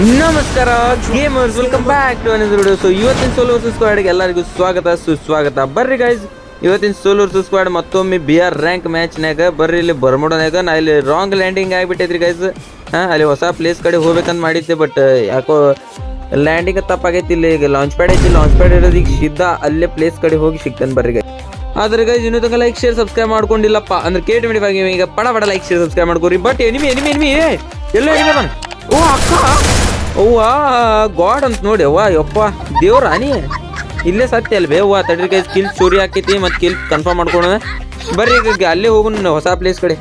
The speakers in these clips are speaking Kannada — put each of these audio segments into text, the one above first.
ನಮಸ್ಕಾರ gamers welcome back to another video so ಇವತ್ತಿನ ಸೋಲೋ ವರ್ಸಸ್ ಸ್ಕ್ವಾಡ್ಗೆ ಎಲ್ಲರಿಗೂ ಸ್ವಾಗತ, ಸುಸ್ವಾಗತ. ಬರ್ರಿ ಗೈಸ್ ಇವತ್ತಿನ ಸೋಲೋ ವರ್ಸಸ್ ಸ್ಕ್ವಾಡ್ ಮತ್ತೊಮ್ಮೆ ಬಿ ಆರ್ ರ್ಯಾಂಕ್ ಮ್ಯಾಚ್ನಾಗ ಬರ್ರಿ, ಇಲ್ಲಿ ಬರ್ಮೋಡೋನಾಗ ನಾ ಇಲ್ಲಿ ರಾಂಗ್ ಲ್ಯಾಂಡಿಂಗ್ ಆಗಿಬಿಟ್ಟೈತ್ರಿ ಗೈಸ್ ಹಾಂ, ಅಲ್ಲಿ ಹೊಸ ಪ್ಲೇಸ್ ಕಡೆ ಹೋಗ್ಬೇಕಂತ ಮಾಡಿದ್ದೆ ಬಟ್ ಯಾಕೋ ಲ್ಯಾಂಡಿಂಗ್ ತಪ್ಪಾಗೈತಿ ಇಲ್ಲಿ. ಈಗ ಲಾಂಚ್ ಪ್ಯಾಡ್ ಐತಿ ಲಾಂಚ್ ಪ್ಯಾಡ್ ಇರೋದು ಈಗ ಸಿದ್ಧ ಅಲ್ಲೇ ಪ್ಲೇಸ್ ಕಡೆ ಹೋಗಿ ಸಿಗ್ತಾನೆ ಬರ್ರಿ ಗೈಸ್ ಆದ್ರೆ ಗೈಸ್ ಇನ್ನೂ ತನಕ ಲೈಕ್ ಶೇರ್ ಸಬ್ಸ್ಕ್ರೈಬ್ ಮಾಡ್ಕೊಂಡಿಲ್ಲಪ್ಪ. ಅಂದ್ರೆ ಕೇಟ್ ಮಿಡಿವಾಗಿ ಈಗ ಪಡ ಪಡ ಲೈಕ್ ಶೇರ್ ಸಬ್ಸ್ಕ್ರೈಬ್ ಮಾಡ್ಕೋರಿ. ಬಟ್ ಎನಿಮಿ ಎನಿಮಿ ಎನಿಮಿ ಎಲ್ಲ ಎನಿಮಿ ಓ, ಅಕ್ಕ. ಅವ್ವ, ಗಾಡ್ ಅಂತ ನೋಡಿ, ಅವ್ವ, ಯಪ್ಪ, ದೇವ್ರ ನೀ ಇಲ್ಲೇ ಸತ್ಯ ಅಲ್ವೇ, ಅವ್ವ, ತಡ್ರಿ ಕೈ ಸ್ಕಿಲ್ ಚೋರಿ ಆಕೈತಿ ಮತ್ತು ಕಿಲ್ ಕನ್ಫರ್ಮ್ ಮಾಡ್ಕೊಳ ಬರ್ರಿ ಈಗ ಅಲ್ಲೇ ಹೋಗೋಣ ಹೊಸ ಪ್ಲೇಸ್ ಕಡೆ.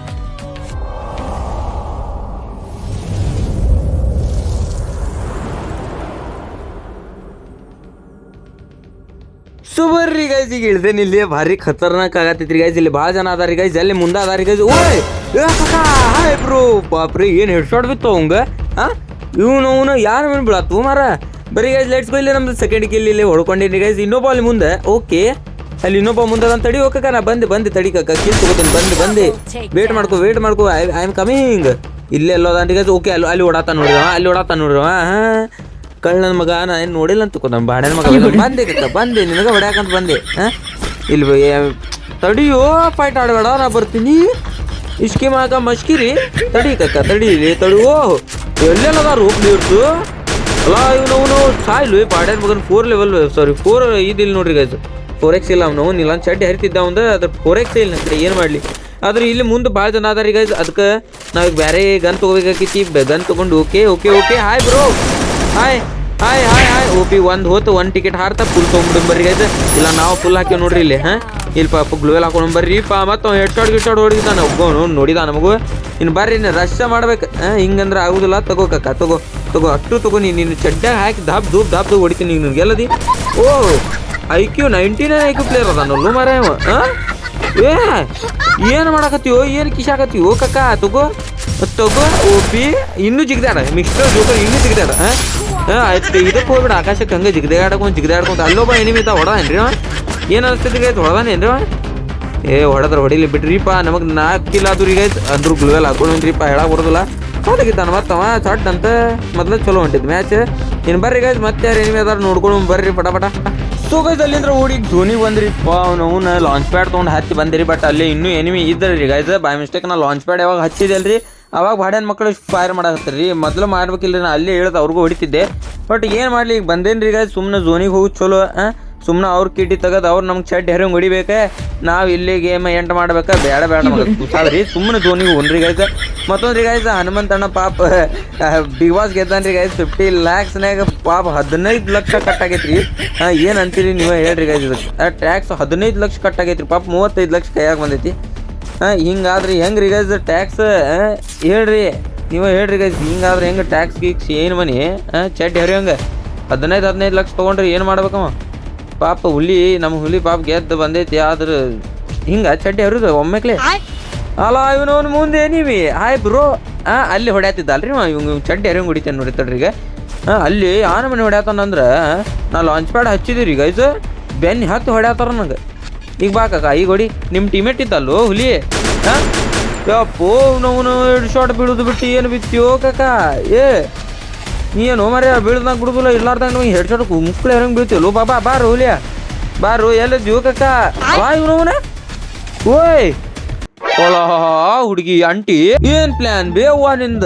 ಸೊ ಬರ್ರಿ ಗೈಸ್ ಈಗ ಇಳ್ದೇನಿ ಇಲ್ಲಿ ಭಾರಿ ಖತರ್ನಾಕ್ ಆಗತ್ತೈತ್ರಿ ಗೈಸ್ ಇಲ್ಲಿ ಭಾಳ ಜನ ಅದಾರಿ ಗೈಸ್ ಅಲ್ಲಿ ಮುಂದೆ ಅದಾರಿ ಗೈಸ್ ಓಯ್, ಏ, ಕಾಕ ಹಾಯ್ ಬ್ರೋ ಬಾಪ್ರಿ, ಏನು ಹೆಡ್ ಶಾಟ್ ಬಿತ್ತು ಅವಂಗ ಹಾ ಇವನು ಅವನು ಯಾರು ಮೇಲೆ ಬೀಳತ್ತು ಮಾರ ಬರೀ ಗೈಸ್ ಲೆಟ್ಸ್ ಗೋ ಇಲ್ಲಿ ನಮ್ದು ಸೆಕೆಂಡ್ ಕಿಲ್ ಇಲ್ಲಿ ಹೊಡ್ಕೊಂಡಿನಿ. ಗೈಸ್ ಇನ್ನೊಬ್ಬ ಅಲ್ಲಿ ಮುಂದೆ ಓಕೆ ಅಲ್ಲಿ ಇನ್ನೊಬ್ಬ ಮುಂದೆ ಅದಾನ ತಡಿ ಹೋಗಕ್ಕ ನಾ ಬಂದೆ ಬಂದೆ, ತಡಿ, ಕಕ್ಕ ಕಿಲ್ ತಗೋತೀನಿ, ಬಂದು, ಬಂದೆ. ವೇಟ್ ಮಾಡ್ಕೋ ವೇಟ್ ಮಾಡ್ಕೋ ಐ ಐ ಆಮ್ ಕಮಿಂಗ್ ಇಲ್ಲೇ ಎಲ್ಲೋ ಅಂತ ಗೈಸ್ ಓಕೆ ಅಲ್ಲಿ ಅಲ್ಲಿ ಓಡಾತ ನೋಡಿದವ ಅಲ್ಲಿ ಓಡಾತ ನೋಡಿದವ ಹಾಂ ಕಳ್ಳನ ಮಗ, ನಾ ಏನು ನೋಡಿಲ್ಲ ಅಂತ ನಮ್ಮ ಬಾಣನ ಮಗ, ಬಂದ. ಕಕ್ಕ, ಬಂದೆ, ನಿನಗೆ ಹೊಡ್ಯಾಕಂತ ಬಂದೆ ಹಾಂ ಇಲ್ಲಿ ತಡಿಯೋ ಫೈಟ್ ಆಡಬೇಡ, ನಾ ಬರ್ತೀನಿ. ಇಷ್ಕಿ ಮಗ ಮಸ್ಕಿರಿ, ತಡಿ, ಕಕ್ಕ, ತಡಿ ಇಲ್ಲಿ ತಡಿಯೋ ಎಲ್ಲೆಲ್ಲದಾರು ನೀವು ಅಲ್ಲ, ಇವನು ಅವನು ಸಾಯ್ಲು ಬಾಡ್ಯಾನ ಮಗನ್ ಫೋರ್ ಲೆವೆಲ್ ಸಾರಿ ಫೋರ್ ಇದಿಲ್ಲ ನೋಡ್ರಿ ಗೈಸ್ ಫೋರ್ ಎಕ್ಸ್ ಇಲ್ಲ ಅವನು ಇಲ್ಲ ಚಡ್ಡಿ ಹರಿತಿದ್ದ ಅವಂದ, ಅದ್ರ ಫೋರ್ ಎಕ್ಸ್ ಇಲ್ಲ ನಂತರ ಏನು ಮಾಡಲಿ? ಆದ್ರೆ ಇಲ್ಲಿ ಮುಂದೆ ಭಾಳ ಜನ ಅದಾರ ಗೈಸ್ ಅದಕ್ಕೆ ನಾವೀಗ ಬೇರೆ ಗನ್ ತೊಗೋಬೇಕಾಗಿತಿ ಗನ್ ತೊಗೊಂಡು okay okay okay hi bro hi hi hi hi O P ಒಂದು ಹೋತು, ಒಂದು ಟಿಕೆಟ್ ಹಾರ್ತಾ ಫುಲ್ ತೊಗೊಂಬಿಡು ಬರ್ರಿ ಆಯ್ತು ಇಲ್ಲ, ನಾವು ಫುಲ್ ಹಾಕಿ ನೋಡ್ರಿ ಇಲ್ಲಿ, ಹಾಂ? ಇಲ್ಲಿ ಪಾಪ ಗ್ಲೋವೆಲ್ ಹಾಕೊಂಡು ಬರ್ರಿ. ಪಾ ಮತ್ತು ಹೆಡ್ ಶಾಟ್ ಗಿಡ್ ಶಾಟ್ ಒಬ್ಬನು ನೋಡಿದ ನಮಗೂ ಇನ್ನು ಬರ್ರಿ, ಇನ್ನು ರಶ್ ಮಾಡ್ಬೇಕು ಹಿಂಗಂದ್ರೆ ಆಗುದಿಲ್ಲ. ತಗೋ ಕಕ್ಕ ತಗೋ ತಗೋ, ಅಷ್ಟು ತಗೋ, ನೀನು ಚಡ್ಡ ಹಾಕಿ ದಾಬ್ ದೂಬ್ ದಾಬ್ ದೂಬ್ ಹೊಡಿತೀನಿ ನಿನ್ಗೆ ಗೆಲ್ಲದಿ ಓ I Q ninety nine I Q player ಅದಾನಲ್ಲು ಮರ ಹಾಂ? ಏ, ಏನು ಮಾಡಕತ್ತೀವೋ ಏನು ಕಿಶಾಕತ್ತೀವೋ ಕಕ್ಕ, ತಗೋ ತಗೋ ಓಪಿ ಇನ್ನೂ ಜಿಗ್ದಾಡ ಮಿಕ್ಸ್ಟರ್ ಜೋಕರ್ ಇನ್ನೂ ಜಿಗ್ದಾಡ ಹಾಂ? ಇದಕ್ಕೆ ಹೋಗ್ಬಿಡ ಆಕಾಶಕ್ಕೆ ಹಂಗೆ ಜಿಗ್ದಾಡ್ಕೊಂತ ಜಿಗ್ದಾಡ್ಕೊಂತ ಅಲ್ಲೊಬ್ಬ ಎನಿಮಿ ಇದ್ದ ಹೊಡೆದೇನ್ರಿ ಏನು ಅನಿಸ್ತೈತಿ ಗೈತ್ ಹೊಡೆದಾನೇನ್ರಿ ಏ, ಹೊಡೆದ್ರ ಹೊಡಿಲಿ ಬಿಡ್ರಿಪ್ಪ ನಮಗೆ ನಾಲ್ಕು ಕಿಲ್ ಆದ್ರೂ ಈಗ ಅಂದ್ರು ಗ್ಲುವೆಲ್ ಹಾಕೊಂಡ್ರಿಪ್ಪ ಹೇಳಕ್ ಬರೋದಿಲ್ಲ. ಹೋದಾಗಿದ್ದಾನ ಮತ್ತವ ಚಟ್ ಅಂತ ಮೊದ್ಲು ಚಲೋ ಹೊಂಟಿದ್ ಮ್ಯಾಚ್. ಇನ್ನು ಬರ್ರಿ ಗೈಸ್ ಮತ್ತೆ ಯಾರು ಎನಿಮಿ ಅದಾರ ನೋಡ್ಕೊಂಡು ಬರ್ರಿ ಪಟ ಪಟ. ಸೊ ಗೈಸ್ ಅಲ್ಲಿಂದ್ರ ಓಡಿ ಧೋನಿ ಬಂದ್ರಿಪ್ಪ, ಅವ್ನು ಅವ್ನ ಲಾಂಚ್ ಪ್ಯಾಡ್ ತೊಗೊಂಡು ಹತ್ತಿ ಬಂದಿರಿ ಬಟ್ ಅಲ್ಲಿ ಇನ್ನೂ ಎನಿಮಿ ಇದ್ರಿ ಗೈಸ್ ಬೈ ಮಿಸ್ಟೇಕ್ ನಾ ಲಾಂಚ್ ಪ್ಯಾಡ್ ಯಾವಾಗ ಹಚ್ಚಿದಲ್ರಿ ಅವಾಗ ಬಾಡ್ಯಾನ ಮಕ್ಕಳು ಫೈರ್ ರೀ ಮೊದಲು ಮಾಡ್ಬೇಕಿಲ್ಲ ನಾ ಅಲ್ಲೇ ಹೇಳ್ದು ಅವ್ರಿಗೂ ಹೊಡಿತಿದ್ದೆ. ಬಟ್ ಏನು ಮಾಡಲಿ ಈಗ ಬಂದೇನ್ರಿ ಈಗ ಸುಮ್ಮನೆ ಝೋನಿಗೆ ಹೋಗಿ ಚಲೋ ಸುಮ್ಮನೆ ಅವ್ರ ಕಿಟಿ ತೆಗೆದು ಅವ್ರು ನಮ್ಗೆ ಚಡ್ ಹೆರಂಗೆ ಹೊಡಿಬೇಕೆ. ನಾವು ಇಲ್ಲಿ ಗೇಮ್ ಎಂಟ್ ಮಾಡ್ಬೇಕಾ ಬೇಡ ಬೇಡ ಮಗ. ರೀ ಸುಮ್ಮನೆ ಧೋನಿಗೆ ಒನ್ರಿ ಗಾಯ್ಸ ಮತ್ತೊಂದು ರೀ ಗೈಸ್ ಹನುಮಂತಣ್ಣ ಪಾಪ ಬಿಗ್ ಬಾಸ್ ಗೆದ್ದಾನ್ರಿ ಗಾಯ್ಸ್ ಫಿಫ್ಟಿ ಲ್ಯಾಕ್ಸ್ನಾಗ ಪಾಪ ಹದಿನೈದು ಲಕ್ಷ ಕಟ್ ಆಗೈತ್ರಿ. ಹಾಂ ಏನು ಅಂತೀರಿ ನೀವೇ ಹೇಳ್ರಿ ಗಾಯ್ಸ್ ಇದಕ್ಕೆ ಟ್ಯಾಕ್ಸ್ ಹದಿನೈದು ಲಕ್ಷ ಕಟ್ ಆಗೈತ್ರಿ ಪಾಪ ಮೂವತ್ತೈದು ಲಕ್ಷ ಕೈಯಾಗ ಬಂದೈತಿ. ಹಿಂಗಾದ್ರಿ ಹೆಂಗೆ ಗೈಸ್ ಟ್ಯಾಕ್ಸ್ ಹೇಳ್ರಿ. ನೀವು ಹೇಳ್ರಿ ಗೈಸ್ ಹಿಂಗಾದ್ರೆ ಹೆಂಗೆ ಟ್ಯಾಕ್ಸ್ ಗೀಕ್ಸ್ ಏನು ಮನಿ? ಚಟ್ ಚಡ್ ಹಂಗ? ಹದಿನೈದು ಹದಿನೈದು ಲಕ್ಷ ತೊಗೊಂಡ್ರಿ ಏನು ಮಾಡ್ಬೇಕಮ್ಮ? ಪಾಪ ಹುಲಿ ನಮ್ಮ ಹುಲಿ ಪಾಪ ಗೆದ್ದು ಬಂದೈತಿ, ಆದ್ರೆ ಹಿಂಗ ಚಡ್ಡಿ ಹರಿದು ಒಮ್ಮೆಕ್ಲೆ. ಅಲ್ಲ ಇವನವನು ಮುಂದೆ ನೀವಿ. ಹಾಯ್ ಬ್ರೋ ಹಾಂ, ಅಲ್ಲಿ ಹೊಡ್ಯಾತಿದ್ದಲ್ರಿ ಇವ್ ಚಡ್ಡಿ ಹರಿಯಂಗ್ ಹೊಡಿತೇನೆ ನೋಡಿ ಈಗ. ಹಾಂ, ಅಲ್ಲಿ ಆನ ಮನೆ ಹೊಡ್ಯಾತಾನಂದ್ರೆ ನಾ ಲಾಂಚ್ ಪ್ಯಾಡ್ ಹಚ್ಚಿದಿರಿ ಗೈಸ್ ಬೆನ್ನಿ ಹತ್ತು ಹೊಡ್ಯಾತಾರ ನಂಗೆ. ಈಗ ಬಾ ಕಾಕ ಈಗ ಹೊಡಿ. ನಿಮ್ಮ ಟೀಮೇಟ್ ಇದ್ದಲ್ಲೋ ಹುಲಿ? ಹಾಂ? ಯಪ್ಪೋ ನಾವು ಎರಡು ಶಾಟ್ ಬೀಳುದು ಬಿಟ್ಟು ಏನು ಬಿತ್ತೀಯೋ ಕಾಕ? ಏ ನೀನು ಮರ ಬೀಳ್ದಂಗ ಬಿಡುದಿಲ್ಲ ಇರ್ಲಾರ್ದಂಗ ನಮಗೆ ಹೆಡ್ ಶಾಟ್ ಮುಕ್ಕಳು ಹೆರಂಗ್ ಬೀಳ್ತೀವಲ್ಲ ಬಾಬಾ ಬಾರು ಹುಲಿಯ. ಬಾರು ಎಲ್ಲ ಕಾಕ? ಬಾ ಇವನವನ. ಓಯ್. ಹುಡುಗಿ ಅಂಟಿ ಏನ್ ಪ್ಲಾನ್ ಬೇವ್ವ ನಿಂದ?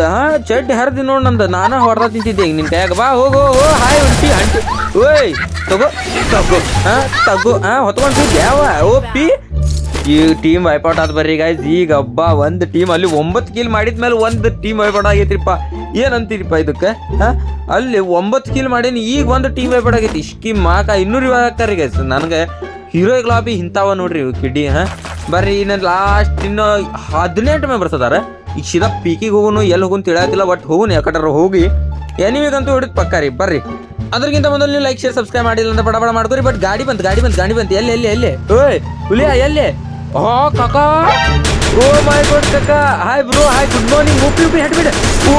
ಚಡ್ ಹರಿದಿ ನೋಡ್ ನಂದ. ನಾನ ಹೊಡೆದ ತಿಂತಿದ್ದೆ ನಿನ್ ಕೈಯಾಗ ಬಾ, ಹೋಗೋ ಹೋ ಹಾಯ್ ಅಂಟಿ ಅಂಟಿ ಓಯ್, ತಗೋ ತಗೋ. ಹಾ ತಗೋ. ಹಾ, ಹೊತ್ಕೊಂಡ್ ಯಾವ ಓಪಿ. ಈ ಟೀಮ್ ವೈಪೌಟ್ ಆದ್ ಬರ್ರಿ ಗಾಯ್ಸ್ ಈಗ ಹಬ್ಬ, ಒಂದ್ ಟೀಮ್ ಅಲ್ಲಿ ಒಂಬತ್ತು ಕಿಲ್ ಮಾಡಿದ್ಮೇಲೆ ಒಂದು ಟೀಮ್ ವೈಪೌಟ್ ಆಗೈತ್ರಿಪ್ಪ. ಏನ್ ಅಂತೀರಿಪ್ಪ ಇದಕ್ಕೆ? ಹಾ, ಅಲ್ಲಿ ಒಂಬತ್ತು ಕಿಲ್ ಮಾಡೀನಿ, ಈಗ ಒಂದು ಟೀಮ್ ವೈಪೌಟ್ ಆಗೈತಿ. ಇಷ್ಕಿ ಮಾಕ ಇನ್ನೂರು ಇವಾಗ ಗಾಯ್ಸ್ ಗೈಸ್ ನನಗೆ ಹೀರೋ ಗ್ಲಾಬಿ ಇಂಥವ ನೋಡ್ರಿ ಕಿಡ್ಡಿ, ಹಾ. ಬರ್ರಿ ಇನ್ನ ಲಾಸ್ಟ್ ಇನ್ನು ಹದಿನೆಂಟು ಮೆಂಬರ್ಸ್ ಅದಾರ ಈಗ ಸೀದಾ ಪೀಕಿಗೆ ಹೋಗುನು ಎಲ್ಲಿ ಹೋಗುನು ತಿಳಿಯತ್ತಿಲ್ಲ ಬಟ್ ಹೋಗುನು ಯಾಕಡ್ರ ಹೋಗಿ. ಎನಿವಿಗಂತೂ ಹಿಡಿದು ಪಕ್ಕ ರೀ, ಬರ್ರಿ. ಅದ್ರಗಿಂತ ಮೊದಲು ನೀವು ಲೈಕ್ ಶೇರ್ ಸಬ್ಸ್ಕ್ರೈಬ್ ಮಾಡಿಲ್ಲ ಅಂತ ಬಡ ಬಡ ಬಟ್ ಗಾಡಿ ಬಂತು ಗಾಡಿ ಬಂತು ಗಾಡಿ ಬಂತು, ಎಲ್ಲಿ ಎಲ್ಲಿ ಎಲ್ಲಿ? ಓಯ್, ಹುಲಿಯ, ಎಲ್ಲಿ? ಓ, ಕಾಕ! Oh my god ಕಕ್ಕ hi bro hi good morning OP OP head ಬಿಡ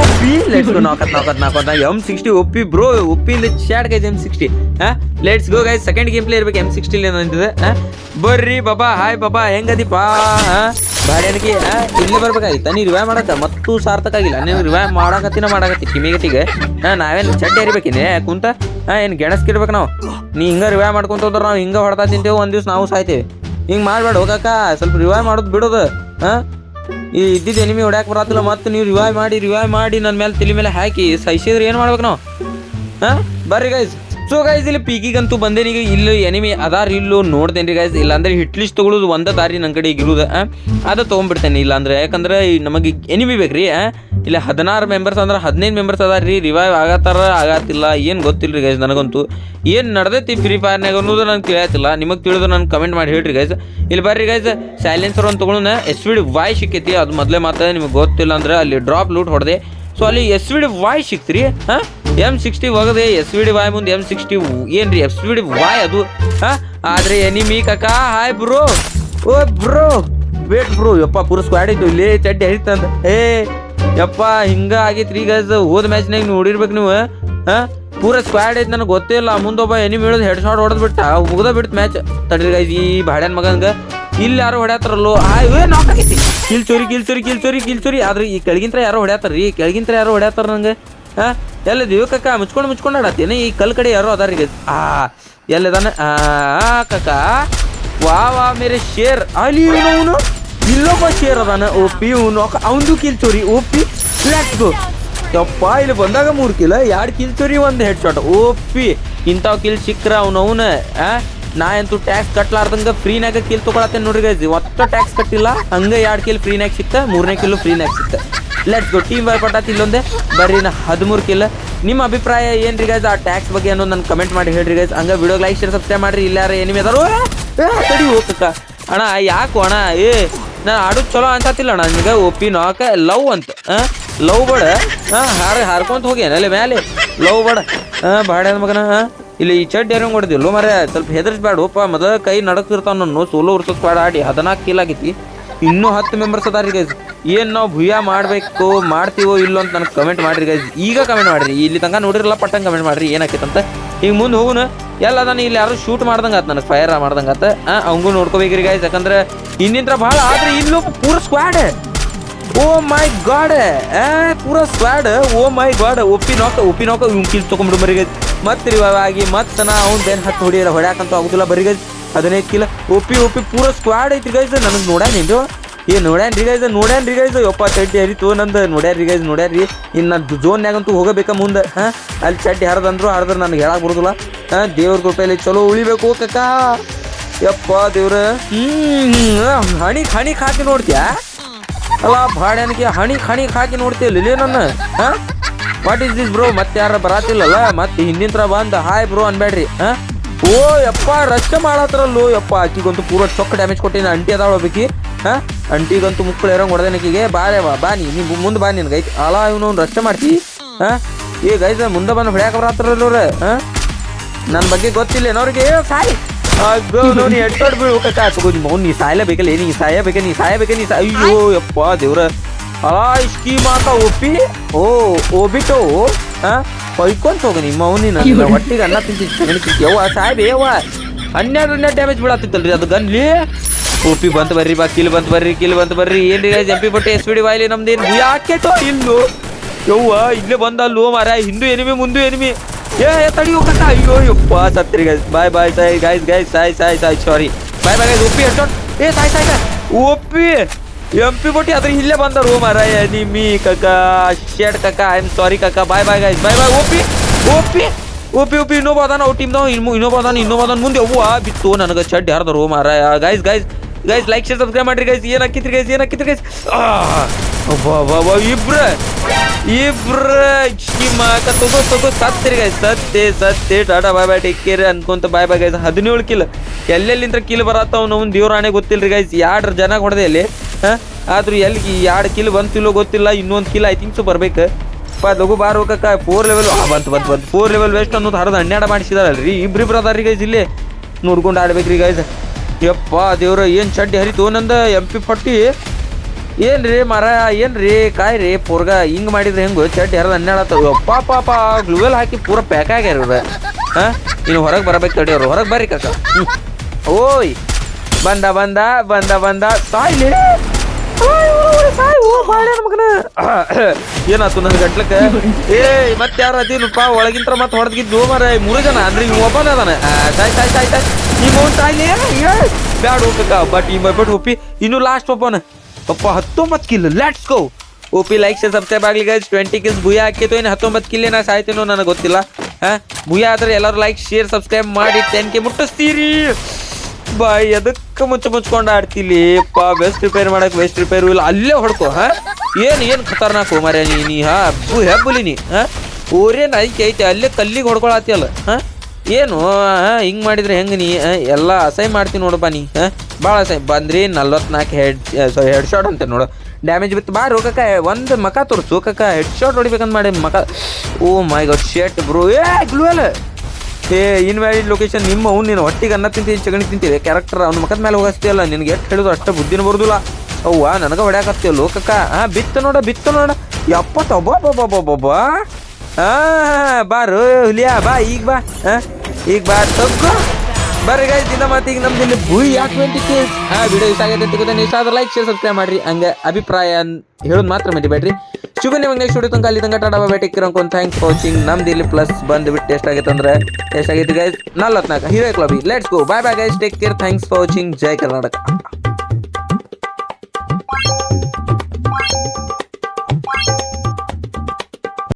ಒಪ್ಪಿ ಲೆಟ್ಸ್ ಗೋ ನಾಕತ್ ನಾಕತ್ ನಾಕತ್ M sixty OP bro OP Chad chat guys M sixty ಹಾ let's go guys second game play ಇರ್ಬೇಕು ಎಂ ಸಿಕ್ಸ್ಟಿ ಏನಂತಿದೆ ಹಾ ಬರ್ರಿ, ಬಾಬಾ. ಹಾಯ್ ಬಾಬಾ. ಹೆಂಗದಿಪ್ಪ ಹಾ ಬಾಡ್ಯಾನಿಗೆ ಇಲ್ಲಿ ಬರ್ಬೇಕಾಗಿತ್ತ. ನೀ ರಿವೈವ್ ಮಾಡತ್ತ ಮತ್ತೂ ಸಾರ್ಥಕ ಆಗಿಲ್ಲ. ನೀವು ರಿವೈವ್ ಮಾಡಕತ್ತಿನ, ಮಾಡಕತ್ತಿ ಕಿಮಿಗಟಿಗೆ ಹಾ ನಾವೇನು ಚಡ್ಡಿ ಹರಿಬೇಕಿನಿ ಕುಂತ? ಹಾ ಏನು ಗೆಣಸ್ಕಿಡ್ಬೇಕು ನಾವು? ನೀ ಹಿಂಗ ರಿವೈವ್ ಮಾಡ್ಕೊಂತ ಹೋದ್ರೆ ನಾವು ಹಿಂಗ ಹೊಡ್ತಾ ತಿಂತೇವೆ? ಒಂದ್ ದಿವ್ಸ ನಾವು ಸಾಯ್ತೇವೆ. ಹಿಂಗ್ ಮಾಡ್ಬೇಡ ಹೋಗಕ್ಕ ಸ್ವಲ್ಪ ರಿವೈವ್ ಮಾಡೋದು ಬಿಡೋದು. ಹಾ? ಈ ಇದ್ದಿದ್ದು ಎನಿಮಿ ಹೊಡ್ಯಾಕ್ ಬರತ್ತಿಲ್ಲ, ಮತ್ತೆ ನೀವು ರಿವೈವ್ ಮಾಡಿ ರಿವೈವ್ ಮಾಡಿ ನನ್ನ ಮೇಲೆ ತಲೆ ಮೇಲೆ ಹಾಕಿ ಸಹಿಸಿದ್ರೆ ಏನು ಮಾಡ್ಬೇಕು ನಾವು? ಹಾ? ಬರ್ರಿ ಗೈಸ್ ಸೊ ಗೈಸ್ ಇಲ್ಲಿ ಪೀಕಿಗಂತೂ ಬಂದೆ ಈಗ ಇಲ್ಲಿ ಎನಿಮಿ ಅದಾರ, ಇಲ್ಲೂ ನೋಡ್ತೇನೆ ರೀ ಗೈಸ್ ಇಲ್ಲಾಂದ್ರೆ ಹಿಟ್ ಲಿಸ್ಟ್ ತಗೊಳ್ಳೋದು ಒಂದ ದಾರಿ ನನ್ನ ಕಡೆ ಇರೋದು? ಅದ ತೊಗೊಂಡ್ಬಿಡ್ತೇನೆ ಇಲ್ಲಾಂದ್ರೆ. ಯಾಕಂದ್ರೆ ನಮಗೆ ಎನಿಮಿ ಬೇಕ್ರಿ? ಇಲ್ಲ ಹದಿನಾರು ಮೆಂಬರ್ಸ್ ಅಂದ್ರೆ ಹದಿನೈದು ಮೆಂಬರ್ಸ್ ಅದಾರ ರೀ ರಿವೈವ್ ಆಗತ್ತಾರ, ಆಗತ್ತಿಲ್ಲ, ಏನು ಗೊತ್ತಿಲ್ಲ ರೀ ಗೈಸ್ ನನಗಂತೂ. ಏನು ನಡ್ದೈತಿ ಫ್ರೀ ಫೈರ್ನಾಗ ಅನ್ನೋದು ನನಗೆ ತಿಳಿಯತ್ತಿಲ್ಲ. ನಿಮಗೆ ತಿಳಿದು ನಾನು ಕಮೆಂಟ್ ಮಾಡಿ ಹೇಳ್ರಿ ಗೈಸ್ ಇಲ್ಲಿ ಬರ್ರಿ ಗೈಸ್ ಸೈಲೆನ್ಸರ್ ಒಂದು ತೊಗೊಳೋಣ ಎಸ್ ವಿ ಡಿ ವಾಯ್ ಸಿಕ್ಕೈತಿ, ಅದು ಮೊದಲೇ ಮಾತ್ರ ನಿಮಗೆ ಗೊತ್ತಿಲ್ಲ ಅಂದ್ರೆ ಅಲ್ಲಿ ಡ್ರಾಪ್ ಲೂಟ್ ಹೊಡೆದೆ. ಸೊ ಅಲ್ಲಿ ಎಸ್ ವಿ ಡಿ ವಾಯ್ ಸಿಕ್ತಿರಿ ಹಾಂ ಎಂ ಸಿಕ್ಸ್ಟಿ ಹೋಗದೆ ಎಸ್ ವಿ ಡಿ ವಾಯ್ ಮುಂದೆ ಎಂ ಸಿಕ್ಸ್ಟಿ ಏನ್ರಿ ಎಸ್ ವಿ ಡಿ ವಾಯ್ ಅದು? ಆದರೆ enemy ಕಕ್ಕ hi bro oh bro wait bro ಯಪ್ಪ ಪೂರ ಸ್ಕ್ವಾಡ್ ಇತ್ತು ಇಲ್ಲಿ ಚಡ್ಡಿ ಹರಿತಂದ ಏ ಯಪ್ಪ ಹಿಂಗ ಆಗೈತ್ರಿ ಈಗ ಹೋದ ಮ್ಯಾಚ್ನಾಗ ನೋಡಿರ್ಬೇಕು ನೀವು. ಹಾಂ? ಪೂರ ಸ್ಕ್ವಾಡ್ ಐತೆ ನನಗೆ ಗೊತ್ತೇ ಇಲ್ಲ. ಮುಂದೊಬ್ಬ ಎನಿಮಿ ಹೇಳೋದು ಹೆಡ್ ಶಾಟ್ ಹೊಡೆದ್ ಬಿಟ್ಟ. ಮುಗ್ದ ಬಿಡ್ತು ಮ್ಯಾಚ್ ತಡ್ರಿ guys, ಈ ಬಾಡ್ಯಾನ ಮಗಂಗ ಇಲ್ಲಿ ಯಾರು ಹೊಡ್ಯಾತಾರಲ್ಲೋ. ಆಯ್ವೇ ನಾಕಿ ಆಗೈತಿ. ಕಿಲ್ ಚೋರಿ ಕಿಲ್ ಚೋರಿ ಕಿಲ್ ಚೋರಿ ಕಿಲ್ ಚೋರಿ. ಆದ್ರೆ ಈ ಕೆಳಗಿಂತ್ರ ಯಾರೋ ಹೊಡ್ಯಾತಾರ್ರಿ. ಕೆಳಗಿಂತ್ರ ಯಾರೋ ಹೊಡ್ಯಾತಾರ ನಂಗೆ. ಹಾ ಎಲ್ಲ ದೇವ ಕಕ್ಕ ಮುಚ್ಕೊಂಡು ಮುಚ್ಕೊಂಡು ಆಡತ್ತೇನೆ? ಈ ಕಲ್ ಕಡೆ ಯಾರೋ ಅದಾರ ಈಗ. ಆ ಎಲ್ಲದಾನ ಆ ಕಕ್ಕ. ವಾ ವಾ, ಮೇರೆ ಶೇರ್. ಅಲ್ಲಿ ಅವನು? ಇಲ್ಲೊಬ್ಬ ಶೇರ್ ಅದಾನ. ಓ ಪಿ ಅವನು ಅವಂದು ಕಿಲ್ ಚೋರಿ. ಒಪ್ಪಿ ಯಪ್ಪ, ಇಲ್ಲಿ ಬಂದಾಗ ಮೂರು ಕಿಲ. ಎರಡು ಕಿಲ್ ಚೋರಿ? ಒಂದು ಹೆಡ್ ಶಾಟ್ ಒಪ್ಪಿ ಇಂಥವ್ ಕಿಲ್ ಸಿಕ್ಕ್ರ ಅವ್ನ ಅವನ. ನಾ ಅಂತೂ ಟ್ಯಾಕ್ಸ್ ಕಟ್ಲಾರ್ದಂಗ ಫ್ರೀನಾಗ ಕಿಲ್ ತೊಗೊಳತ್ತೇನೆ ನೋಡ್ರಿ ಗೈಸ್ ಒಟ್ಟ ಟ್ಯಾಕ್ಸ್ ಕಟ್ಟಿಲ್ಲ. ಹಂಗ ಎರಡು ಕಿಲ್ ಫ್ರೀನಾಗ ಸಿಕ್ತ? ಮೂರನೇ ಕಿಲ್ ಫ್ರೀನಾಗ ಸಿಕ್ತ. ಲೆಟ್ಸ್ ಗೋ ಟೀಮ್ ಬರ್ಪಟ್ಟಾತಿ ಇಲ್ಲೊಂದೇ. ಬರ್ರಿ ನಾ ಹದಿಮೂರು ಕಿಲ್ ನಿಮ್ಮ ಅಭಿಪ್ರಾಯ ಏನ್ರಿ ಗೈಸ್ ಆ ಟ್ಯಾಕ್ಸ್ ಬಗ್ಗೆ ಅನ್ನೋದು ನನ್ಗೆ ಕಮೆಂಟ್ ಮಾಡಿ ಹೇಳ್ರಿ ಗೈಸ್ ಹಂಗೆ ವಿಡಿಯೋ ಲೈಕ್ ಶೇರ್ ಸಬ್ಸ್ಕ್ರೈಬ್ ಮಾಡ್ರಿ. ಇಲ್ಲಾರ ಏನಿಮ್ ಅದಾರೋ? ತಡಿ ಹೋಗಕ್ಕ ಅಣ್ಣ, ಯಾಕೋ ಅಣ್ಣ? ಏ ನಾನು ಆಡೋದು ಚಲೋ ಅನ್ಸತ್ತಿಲ್ಲ ಅಣ್ಣ. ನಿಮಗೆ ಒಪ್ಪಿ ನಾಕ ಲವ್ ಅಂತ. ಲವ್ ಬಡ. ಹಾಂ ಹಾರ, ಹಾರ್ಕೊಂತ ಹೋಗ್ಯಾನ. ಅಲ್ಲಿ ಮೇಲೆ ಲವ್ ಬಡ. ಹಾಂ ಬಾಡ ಮಗನ ಇಲ್ಲಿ ಈ ಚಡ್ಡಿ ಯಾರು ಲೋ ಮರ ಸ್ವಲ್ಪ ಹೆದರ್ಸ್ಬೇಡ. ಒಪ್ಪ, ಮೊದಲ ಕೈ ನಡಕ್ತಿರ್ತಾವ ನನ್ನ ಸೋಲೋ ವರ್ಷದ ಸ್ಕ್ವಾಡ್ ಆಡಿ. ಹದಿನಾಲ್ಕು ಕಿಲ್ ಆಗೈತಿ. ಇನ್ನೂ ಹತ್ತು ಮೆಂಬರ್ಸ್ ಅದಾರಿ ಗೈಸ್ ಏನು ನಾವು ಭುಯ್ಯ ಮಾಡಬೇಕು, ಮಾಡ್ತೀವೋ ಇಲ್ಲೋ ಅಂತ ನನಗೆ ಕಮೆಂಟ್ ಮಾಡ್ರಿ ಗೈಸ್ ಈಗ ಕಮೆಂಟ್ ಮಾಡ್ರಿ. ಇಲ್ಲಿ ತನಕ ನೋಡಿರಲ್ಲ, ಪಟ್ಟಂಗೆ ಕಮೆಂಟ್ ಮಾಡ್ರಿ ಅಂತ. ಈಗ ಮುಂದೆ ಹೋಗುನು. ಎಲ್ಲ ಅದಾನ ಇಲ್ಲಿ ಯಾರು ಶೂಟ್ ಮಾಡ್ದಂಗೆ ಆತ ನನಗೆ ಫೈರ್ ಮಾಡ್ದಂಗೆ ಆತ. ಅವಂಗೂ ನೋಡ್ಕೋಬೇಕ್ರಿ ಗೈಸ್ ಯಾಕಂದ್ರೆ ಇನ್ನಿಂದ್ರ ಭಾಳ ಆದ್ರೆ ಇಲ್ಲೂ ಪೂರ ಸ್ಕ್ವಾಡ್ ಓ ಮೈ ಗಾಡ್. ಪೂರ ಸ್ಕ್ವಾಡ್ ಓ ಮೈ ಗಾಡ್. ಒಪ್ಪಿ ನೋಕ ಒಪ್ಪಿ ನೋಕ, ಇವ್ನು ಕಿಲ್ ತೊಗೊಂಡ್ಬಿಡು ಬರೀ ಮತ್ತೆ ರಿವೈವ್ ಆಗಿ ಮತ್ತೆ ನಾ ಅವ್ನು ಬೆನ್ ಹತ್ತು ಹೊಡಿಯಲ್ಲ ಹೊಡ್ಯಾಕಂತೂ ಆಗುದಿಲ್ಲ ಬರೀ ಗೈಸ್ ಹದಿನೈದು ಕಿಲ ಒಪ್ಪಿ ಒಪ್ಪಿ ಪೂರ ಸ್ಕ್ವಾಡ್ ಐತಿ ಗೈಸ್ ನನಗೆ ನೋಡ್ಯಾನೇನ್ರಿ ಏ ನೋಡ್ಯಾನ್ ರೀ ಗೈಸ್ ನೋಡ್ಯಾನ್ ರೀ ಗೈಸ್ ಯಪ್ಪ, ಚಡ್ಡಿ ಹರಿತು ನಂದು. ನೋಡ್ಯಾರ ಗೈಸ್ ನೋಡ್ಯಾರ ಇನ್ನು ಜೋನ್ಯಾಗಂತೂ ಹೋಗಬೇಕಾ ಮುಂದೆ? ಹಾಂ? ಅಲ್ಲಿ ಚಡ್ಡಿ ಹರಿದಂದ್ರು ಹರಿದ್ರೆ ನನಗೆ ಹೇಳಕ್ಕೆ ಬರೋದಿಲ್ಲ. ಹಾಂ? ದೇವ್ರ ಕೃಪೆಯಲ್ಲಿ ಚಲೋ ಉಳಿಬೇಕು ಕಕ್ಕ ಯಪ್ಪ ದೇವ್ರ. ಹ್ಞೂ ಹಣಿ ಹಣಿ ಹಾಕಿ ನೋಡ್ತೀಯಾ? ಅಲ್ಲ, ಭಾಡ್ಯಾನಿಗೆ ಹಣಿ ಹಣಿ ಹಾಕಿ ನೋಡ್ತೀಯಲ್ಲ ಇಲ್ಲೇ ನನ್ನ? ಹಾಂ? ವಾಟ್ ಇಸ್ ದಿಸ್ ಬ್ರೋ ಮತ್ತೆ ಯಾರ ಬರಾತಿಲ್ಲಲ್ಲ? ಮತ್ತೆ ಹಿಂದಿನ ಬಂದ. ಹಾಯ್ ಬ್ರೋ ಅನ್ಬೇಡ್ರಿ ಹಾಂ? ಓ, ಯಪ್ಪ ರಷ್ಟ ಮಾಡತ್ರಲ್ಲೋ. ಯಪ್ಪ, ಆಕಿಗಂತೂ ಪೂರ ಚೊಕ್ಕ ಡ್ಯಾಮೇಜ್ ಕೊಟ್ಟಿನ. ಅಂಟಿ ಅದಾಳ ಒಬ್ಬಕಿ. ಹಾ? ಅಂಟಿಗಂತೂ ಮುಕ್ಕಳು ಇರಂಗ್ ಹೊಡೆದನಕಿಗೆ? ಬಾರೇ ಬಾ ಬಾ ನೀ ಮುಂದೆ ಬಾ ನಿನ್ಗೆ ಐತಿ ಅಲ ಇವನು ರಸ್ತೆ ಮಾಡ್ತಿ. ಹಾಂ? ಏ ಗೈಸ್ ಮುಂದೆ ಬಂದು ಹೊಡ್ಯಾಕ ಬರತ್ರಲ್ಲವ್ರ ಹಾ? ನನ್ನ ಬಗ್ಗೆ ಗೊತ್ತಿಲ್ಲ ಏನವ್ರಿಗೆ ಸಾಯಿ. ಅಗ್ಗೋ ನೋಡಿ ಎಡ್ಕೊಂಡು ಬೀಳ್ಬೇಕ ತಗೋ ನಿಮ್ಮ ಅವ್ನು ನೀ ಸಾಯಲೇಬೇಕಲ್ಲ ನೀ ಸಾಯಬೇಕ ನೀ ಸಾಯಬೇಕ ನೀ ಸಾಯ್. ಅಯ್ಯೋ ಯಪ್ಪ ದೇವ್ರ. ಅಲಾ ಇಷ್ಕಿ ಮಾತ ಒಪ್ಪಿ. ಓ ಓಬಿಟ್ಟು ಹಾ? ಹೊಯ್ಕೊಂತ ಹೋಗ ನಿಮ್ಮ ಅವ್ನಿ ನನ್ನ ಒಟ್ಟಿಗೆ ಅನ್ನ ತಿಂತಿ ಯವ್ವ ಸಾಯ್ಬೆ ಯವ್ವ. ಹನ್ನೆರಡು ಹನ್ನೆರಡು ಡ್ಯಾಮೇಜ್ ಬೀಳತ್ತಿತ್ತಲ್ರಿ ಅದು ಗನ್ಲಿ ಓಪಿ ಬಂತ ಬರ್ರಿ ಬಾ ಕಿಲ್ ಬಂತ ಬರ್ರಿ ಕಿಲ್ ಬಂತ ಬರ್ರಿ ಏನ್ರಿ ಜಂಪಿ ಬಟ್ಟೆ ಎಸ್ ಬಿಡಿ ಬಾಯ್ಲಿ ನಮ್ದೇನು ಯಾಕೆಟೋ ಇಲ್ಲು ಯವ್ವ ಇಲ್ಲೇ ಬಂದಲ್ಲೋ ಮಾರ ಹಿಂದೂ ಎನಿಮಿ ಮುಂದು ಎನಿಮಿ ಏ ಏ, ತಡಿ ಹೋಗಕ್ಕ ಅಯ್ಯೋ ಯಪ್ಪ ಸತ್ರಿ ಗೈಸ್ ಬಾಯ್ ಬಾಯ್ ಸಾಯ್ ಗೈಸ್ ಗೈಸ್ ಸಾಯ್ ಸಾಯ್ ಸಾಯ್ ಸಾರಿ ಬಾಯ್ ಬಾಯ್ ಗೈಸ್ ಒಪ್ಪಿ ಹೆಡ್ಶಾಟ್ ಏ ಸಾಯ್ ಸಾಯ್ ಸಾಯ್ ಒಪ್ಪಿ ಎಂ ಪಿ ಬಟ್ಟಿ ಅದ್ರ ಇಲ್ಲೇ ಬಂದರು ಮಾರ ಎನಿಮಿ ಕಕ್ಕ ಶೇಡ್ ಕಕ್ಕ I am sorry ಕಕ್ಕ bye bye guys bye bye ಒಪ್ಪಿ ಒಪ್ಪಿ ಒಪ್ಪಿ ಒಪ್ಪಿ ಇನ್ನೊಬ್ಬ ಅದಾನ ಅವ್ರ ಟೀಮ್ದವ ಇನ್ನು ಇನ್ನೊಬ್ಬ ಅದಾನ ಇನ್ನೊಬ್ಬ ಅದಾನ ಮುಂದೆ ಅವ್ವ ಬಿತ್ತು ನನಗೆ ಚಡ್ಡಿ ಹರಿದರು ಮಾರ guys guys guys like share subscribe ಮಾಡ್ರಿ ಗೈಸ್ ಏನ್ ಹಾಕಿತ್ರಿ ಗೈಸ್ ಏನ್ ಹಾಕಿತ್ರಿ ಗೈಸ್ ಇಬ್ರ! ಇಬ್ರ! ಮಾಕ ತಗೋ ತಗೋ ಸತ್ತಿರಿ ಗೈಸ್ ಸತ್ತೆ ಸತ್ತೆ. Tata, bye bye take care ಅನ್ಕೊಂತ bye bye guys ಹದಿನೇಳು ಕಿಲ್ ಎಲ್ಲೆಲ್ಲಿಂದ ಕಿಲ್ ಬರತ್ತವ್ ನಾವು ದೇವ್ರಾಣೆ ಗೊತ್ತಿಲ್ರಿ ಗೈಸ್ ಎರಡು ಜನ ಹೊಡೆದೆ ಇಲ್ಲಿ ಆದ್ರೂ ಎಲ್ಲಿ ಎರಡು ಕಿಲ್ ಬಂತಿಲ್ಲೋ ಗೊತ್ತಿಲ್ಲ, ಇನ್ನೊಂದು ಕಿಲ್ ಐ ಥಿಂಕ್ ಸೊ ಬರ್ಬೇಕು. ಪಾ, ಲಘು ಬಾರ್ ಹೋಗಕ್ಕ ಫೋರ್ ಲೆವೆಲ್ ಬಂತು ಬಂತು ಬಂತು. ಫೋರ್ ಲೆವೆಲ್ ವೆಸ್ಟ್ ಅನ್ನೋದು ಹರಿದು ಹನ್ನೆರಡು ಮಾಡಿಸಿದಾರಲ್ರಿ. ಇಬ್ರಿಬ್ರು ಬ್ರದರ್ ಗೈಸ್ ಇಲ್ಲಿ. ನೋಡ್ಕೊಂಡು ಆಡ್ಬೇಕ್ರಿ ಗೈಸ್ ಯಪ್ಪ, ದೇವ್ರ, ಏನು ಚಡ್ಡಿ ಹರಿತು ನಂದ ಎಂ ಪಿ ಫಟ್ಟಿ ಏನ್ರಿ ಮರ ಏನ್ರಿ? ಕಾಯಿ ರೀ ಪೂರ್ಗ, ಹಿಂಗೆ ಮಾಡಿದ್ರೆ ಹೆಂಗು? ಚಡ್ಡಿ ಹರಿದು ಹನ್ನೆರಡು ಪಾಪ ಗ್ಲೂವೆಲ್ ಹಾಕಿ ಪೂರ ಪ್ಯಾಕ್ ಆಗ್ಯಾರ ಹಾ? ಇನ್ನು ಹೊರಗೆ ಬರಬೇಕು ತಡಿ ಅವ್ರು. ಹೊರಗೆ ಬರ್ರಿ ಕಾಕ. ಓಯ್! ಬಂದ ಬಂದ ಬಂದ ಬಂದ. ಸಾಯ್ಲಿ. ಏನಾತು ನನ್ ಗಟ್ಲಕ್ಕ? ಏ ಮತ್ತೆ ಯಾರು ಅದೇನಪ್ಪ ಒಳಗಿಂತ ಮತ್ತೆ ಹೊಡೆದ್ಗಿದ್ದು ಮರ ಮೂರು ಜನ ಅಂದ್ರೆ ಇವ್ ಒಬ್ಬನ ಅದಾನೆ. ಸಾಯ್ ಸಾಯ್ ಸಾಯ್ ಸಾಯ್. ಈ ಮೌನ್ ಸಾಯ್ಲಿ ಬ್ಯಾಡ ಹೋಗಕ್ಕ ಬಟ್ ಈ ಬಟ್ ಒಪ್ಪಿ ಇನ್ನು ಲಾಸ್ಟ್ ಒಬ್ಬನ. ಪಪ್ಪ ಹತ್ತೊಂಬತ್ತು kill let's go OP like subscribe ಆಗಲಿ ಗೈಸ್ ಟ್ವೆಂಟಿ ಕಿಲ್ಸ್ ಭುಯ ಹಾಕಿತ್ತು. ಏನು ಹತ್ತೊಂಬತ್ತು ಕಿಲ್ ನಾ ಸಾಯ್ತೀನೋ ನನಗೆ ಗೊತ್ತಿಲ್ಲ. ಹಾಂ? ಭುಯ ಆದ್ರೆ ಎಲ್ಲರೂ ಲೈಕ್ ಶೇರ್ ಸಬ್ಸ್ಕ್ರೈಬ್ ಮಾಡಿ ಟೆನ್ ಕೆ ಮುಟ್ಟಿಸ್ತೀರಿ. ಬಾಯ್ ಅದಕ್ಕೆ ಮುಚ್ಚ ಮುಚ್ಕೊಂಡು ಆಡ್ತಿಲಿ? ಪಾ ವೆಸ್ಟ್ ರಿಪೇರ್ ಮಾಡಕ್ಕೆ ವೆಸ್ಟ್ ರಿಪೇರ್ ಇಲ್ಲ, ಅಲ್ಲೇ ಹೊಡ್ಕೋ, ಹಾಂ? ಏನು ಏನು ಖತರ್ನಾಕು ಮರ ನೀ ನೀ, ಹಾ? ಹಬ್ಬು ಹೆಬ್ಬುಲಿ ನೀ, ಹಾ? ಓರೇ ಐತಿ ಐತಿ ಅಲ್ಲೇ ಕಲ್ಲಿಗೆ ಹೊಡ್ಕೊಳತಿಯಲ್ಲ, ಹಾ? ಏನು? ಹಿಂಗೆ ಮಾಡಿದ್ರೆ ಹೆಂಗ್ ನೀ? ಎಲ್ಲ ಅಸಹ್ಯ ಮಾಡ್ತೀನಿ ನೋಡಪ್ಪ ನೀ ಭಾಳ ಅಸಹ್ಯ. ಬಂದ್ರಿ ನಲ್ವತ್ನಾಲ್ಕು ಹೆಡ್ ಹೆಡ್ ಶಾಟ್ ಅಂತ ನೋಡು. ಡ್ಯಾಮೇಜ್ ಬಿತ್ತು ಬಾ ರೋಕಕ್ಕ ಒಂದು ಮಕ ತೋರಿಸು. ಕಕ್ಕ ಹೆಡ್ ಶಾಟ್ ಹೊಡಿಬೇಕಂತ ಮಾಡಿ ಮಕ ಓ ಮೈ ಗಾಡ್ ಶೇಟ್ ಬ್ರೋ ಏ ಗ್ಲೂವೆಲ್ ಏ ಇನ್ವ್ಯಾಲಿಡ್ ಲೊಕೇಶನ್ ನಿಮ್ಮ ಅವ್ನು ನೀನು ಹೊಟ್ಟಿಗೆ ಅನ್ನ ತಿಂತೀನಿ ಚಗಣಿ ತಿಂತೀವಿ ಕ್ಯಾರೆಕ್ಟರ್ ಅವ್ನ ಮಕದ ಮೇಲೆ ಹೋಗಸ್ತೀಯಲ್ಲ, ನಿನಗೆ ಎಷ್ಟು ಹೇಳಿದ್ರು ಅಷ್ಟು ಬುದ್ಧಿನ ಬರೋದಿಲ್ಲ. ಅವ್ವ, ನನಗೆ ಹೊಡ್ಯಾಕತ್ತೀವ ಲೋಕಕ್ಕ? ಹಾಂ ಬಿತ್ತು ನೋಡ ಬಿತ್ತು ನೋಡ. ಎಪ್ಪತ್ತು ಬಾ ಹಾ ಬಾರು ಹುಲಿಯಾ, ಬಾ, ಈಗ ಬಾ ಹಾ ಈಗ ಬಾ ತಗ್ಗೋ. ಬರ್ರಿ ಗೈಸ್ ದಿನ ಮತ್ತೆ ಈಗ ನಮ್ದು ಇಲ್ಲಿ ಭೂಯಿ ಯಾಕೆ ಟ್ವೆಂಟಿ ಹಾ ವಿಡಿಯೋ ಇಷ್ಟ ಆಗೈತೆ ಅಂತ ಗೊತ್ತಾನೆ ಇಷ್ಟ ಆದ್ರೆ ಲೈಕ್ ಶೇರ್ ಸಬ್ಸ್ಕ್ರೈಬ್ ಮಾಡ್ರಿ. ಹಂಗೆ ಅಭಿಪ್ರಾಯ ಹೇಳೋದು ಮಾತ್ರ ಮರಿಬೇಡ್ರಿ. ಶುಭ ನಿಮಗೆ ನೆಕ್ಸ್ಟ್ ವಿಡಿಯೋ ತನಕ, ಅಲ್ಲಿ ತನಕ ಟಾಟಾ ಬೇಟೆ ಕಿರಂಕೊಂಡ್ ಥ್ಯಾಂಕ್ಸ್ ಫಾರ್ ವಾಚಿಂಗ್ ನಮ್ದು ಇಲ್ಲಿ ಪ್ಲಸ್ ಬಂದು ಬಿಟ್ಟು ಎಷ್ಟಾಗೈತೆ ಅಂದ್ರೆ ಎಷ್ಟಾಗೈತೆ guys ನಲ್ವತ್ನಾಲ್ಕು. Hero club let's go bye bye guys take care thanks for watching Jai Karnataka